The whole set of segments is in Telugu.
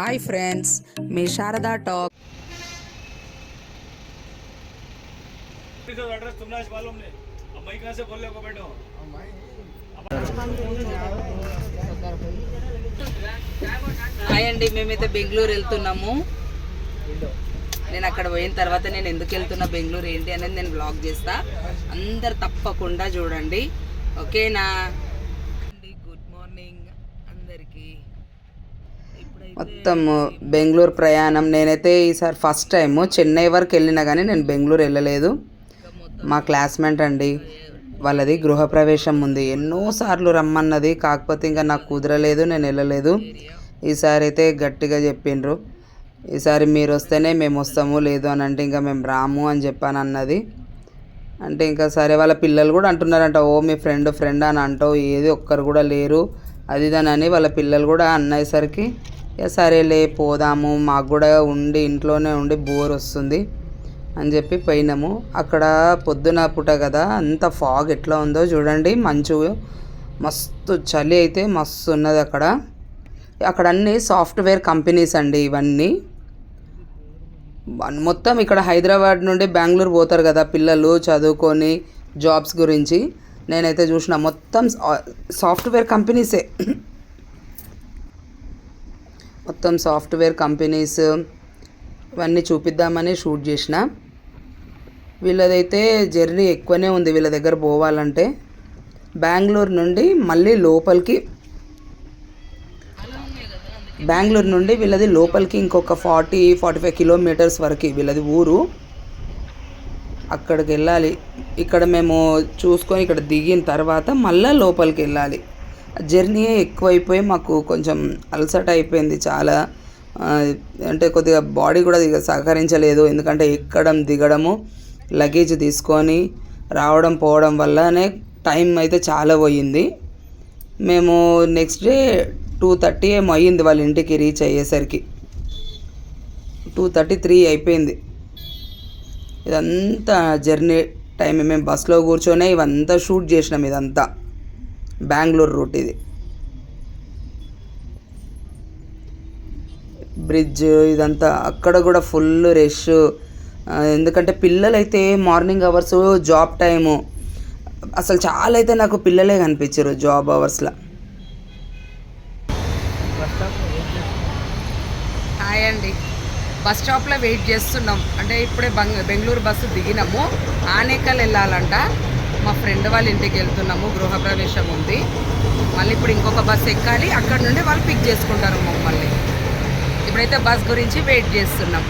హాయ్ ఫ్రెండ్స్ మీ శారదా టాక్ హాయ్ అండి మేమైతే బెంగళూరు వెళ్తున్నాము. నేను అక్కడ పోయిన తర్వాత నేను ఎందుకు వెళ్తున్నా బెంగళూరు ఏంటి అనేది నేను బ్లాగ్ చేస్తా. అందరు తప్పకుండా చూడండి. ఓకేనా మొత్తం బెంగళూరు ప్రయాణం. నేనైతే ఈసారి ఫస్ట్ టైం చెన్నై వరకు వెళ్ళినా కానీ నేను బెంగళూరు వెళ్ళలేదు. మా క్లాస్మేట్ అండి వాళ్ళది గృహప్రవేశం ఉంది. ఎన్నోసార్లు రమ్మన్నది. కాకపోతే ఇంకా నాకు కుదరలేదు నేను వెళ్ళలేదు. ఈసారి అయితే గట్టిగా చెప్పిండ్రు. ఈసారి మీరు వస్తేనే మేము వస్తాము లేదు అని అంటే ఇంకా మేము రాము అని చెప్పాను అన్నది. అంటే ఇంకా సరే వాళ్ళ పిల్లలు కూడా అంటున్నారంట ఓ మీ ఫ్రెండ్ ఫ్రెండ్ అని అంటావు. ఏది ఒక్కరు కూడా లేరు. అది ఇదని అని వాళ్ళ పిల్లలు కూడా అన్నయ్యసరికి ఇక సరేలే పోదాము మాకు కూడా ఉండి ఇంట్లోనే ఉండి బోర్ వస్తుంది అని చెప్పి పోయినాము. అక్కడ పొద్దున పూట కదా అంత ఫాగ్ ఎట్లా ఉందో చూడండి. మంచు మస్తు చలి అయితే మస్తు ఉన్నది అక్కడ. అక్కడ అన్ని సాఫ్ట్వేర్ కంపెనీస్ అండి ఇవన్నీ. మొత్తం ఇక్కడ హైదరాబాద్ నుండి బెంగళూరు పోతారు కదా పిల్లలు చదువుకొని జాబ్స్ గురించి. నేనైతే చూసిన మొత్తం సాఫ్ట్వేర్ కంపెనీసే. మొత్తం సాఫ్ట్వేర్ కంపెనీస్ ఇవన్నీ చూపిద్దామని షూట్ చేసిన. వీళ్ళదైతే జర్నీ ఎక్కువనే ఉంది వీళ్ళ దగ్గర పోవాలంటే. బెంగళూరు నుండి మళ్ళీ లోపలికి బెంగళూరు నుండి వీళ్ళది లోపలికి ఇంకొక ఫార్టీ ఫార్టీ ఫైవ్ కిలోమీటర్స్ వరకు వీళ్ళది ఊరు. అక్కడికి వెళ్ళాలి. ఇక్కడ మేము చూసుకొని ఇక్కడ దిగిన తర్వాత మళ్ళీ లోపలికి వెళ్ళాలి. జర్నీయే ఎక్కువైపోయి మాకు కొంచెం అలసట అయిపోయింది చాలా. అంటే కొద్దిగా బాడీ కూడా ఇక సహకరించలేదు. ఎందుకంటే ఎక్కడం దిగడము లగేజ్ తీసుకొని రావడం పోవడం వల్లనే టైం అయితే చాలా పోయింది. మేము నెక్స్ట్ డే టూ థర్టీ ఏమో అయ్యింది వాళ్ళ ఇంటికి రీచ్ అయ్యేసరికి. టూ థర్టీ త్రీ అయిపోయింది. ఇదంతా జర్నీ టైం. మేము బస్సులో కూర్చొనే ఇవంతా షూట్ చేసినాం ఇదంతా. బెంగళూరు రూట్ ఇది. బ్రిడ్జ్ ఇదంతా అక్కడ కూడా ఫుల్ రష్. ఎందుకంటే పిల్లలైతే మార్నింగ్ అవర్స్ జాబ్ టైము. అసలు చాలా అయితే నాకు పిల్లలే కనిపించారు జాబ్ అవర్స్లో. హాయ్ అండి. బస్ స్టాప్లో వెయిట్ చేస్తున్నాం. అంటే ఇప్పుడే బెంగళూరు బస్సు దిగినాము. ఆనేకల్ వెళ్ళాలంట. మా ఫ్రెండ్ వాళ్ళ ఇంటికి వెళ్తున్నాము గృహప్రవేశం ఉంది. మళ్ళీ ఇప్పుడు ఇంకొక బస్సు ఎక్కాలి అక్కడ నుండి వాళ్ళు పిక్ చేసుకుంటారు మమ్మల్ని. ఇప్పుడైతే బస్ గురించి వెయిట్ చేస్తున్నాం.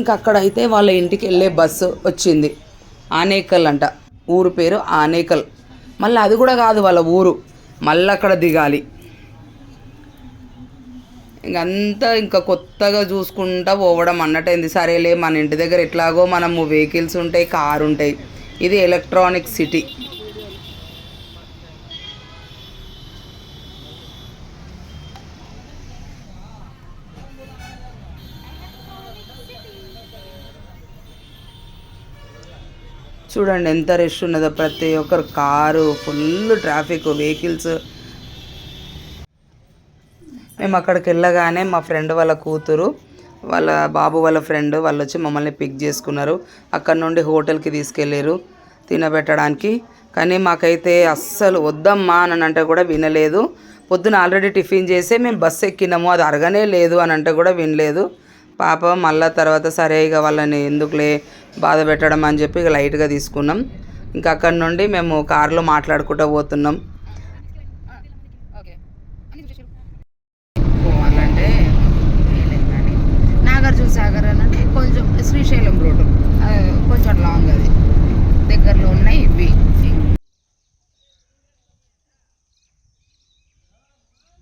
ఇంకా అక్కడైతే వాళ్ళ ఇంటికి వెళ్ళే బస్సు వచ్చింది. ఆనేకల్ అంట. ఊరు పేరు ఆనేకల్. మళ్ళీ అది కూడా కాదు వాళ్ళ ఊరు. మళ్ళీ అక్కడ దిగాలి. ఇంకంతా ఇంకా కొత్తగా చూసుకుంటా పోవడం అన్నట్టయింది. సరేలే మన ఇంటి దగ్గర ఎట్లాగో మనము వెహికల్స్ ఉంటాయి కారు ఉంటాయి. ఇది ఎలక్ట్రానిక్ సిటీ. చూడండి ఎంత రష్ ఉన్నదో ప్రతి ఒక్కరు కారు ఫుల్ ట్రాఫిక్ వెహికల్స్. మేము అక్కడికి వెళ్ళగానే మా ఫ్రెండ్ వాళ్ళ కూతురు వాళ్ళ బాబు వాళ్ళ ఫ్రెండ్ వాళ్ళు వచ్చి మమ్మల్ని పిక్ చేసుకున్నారు. అక్కడ నుండి హోటల్కి తీసుకెళ్ళారు తినబెట్టడానికి. కానీ మాకైతే అస్సలు వద్దమ్మా అని అంటే కూడా వినలేదు. పొద్దున ఆల్రెడీ టిఫిన్ చేసి మేము బస్సు ఎక్కినాము అది అరగనే లేదు అని అంటే కూడా వినలేదు. పాప మళ్ళా తర్వాత సరే ఇక వాళ్ళని ఎందుకులే బాధ పెట్టడం అని చెప్పి ఇక లైట్గా తీసుకున్నాం. ఇంకా అక్కడ నుండి మేము కారులో మాట్లాడుకుంటూ పోతున్నాం పోవాలంటే నాగార్జున సాగర్ అని అంటే కొంచెం శ్రీశైలం రోడ్డు ఆ, కొంచెం లాంగ్ అది దగ్గరలో ఉన్నాయి ఇవి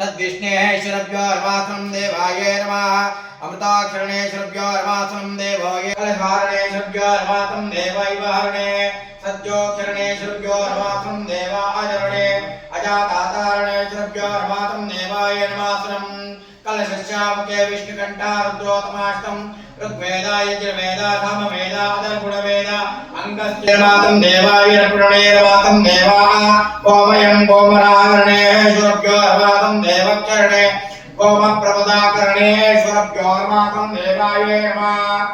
तद्विष्णेश्वरभ्योर्वासनं देवाय नमः देवाय। हरणेश्वरभ्योर्वासं देवैव हरणे। सद्योक्षरणेश्वरभ्योर्वासं अजातातारणेश्वरभ्योर्वासं देवाय विष्णुकण्ठा ऋग्वेदा यजुर्वेदा तस्मातं देवायर्पुरणैरवातं देवाः। गोमयं गोमराकरणे सुरभ्योर्वातं देवकरणे। गोमप्रपदाकरणे सुरभ्योर्माकं देवाय नमः।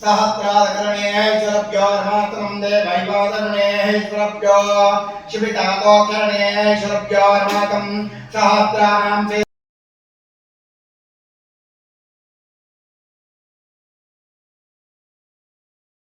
सहस्रादकरणे सुरभ्योर्माकं देवैवादरणे सुरभ्यो शिवितातोकरणे सुरभ्योर्माकं सहस्राणां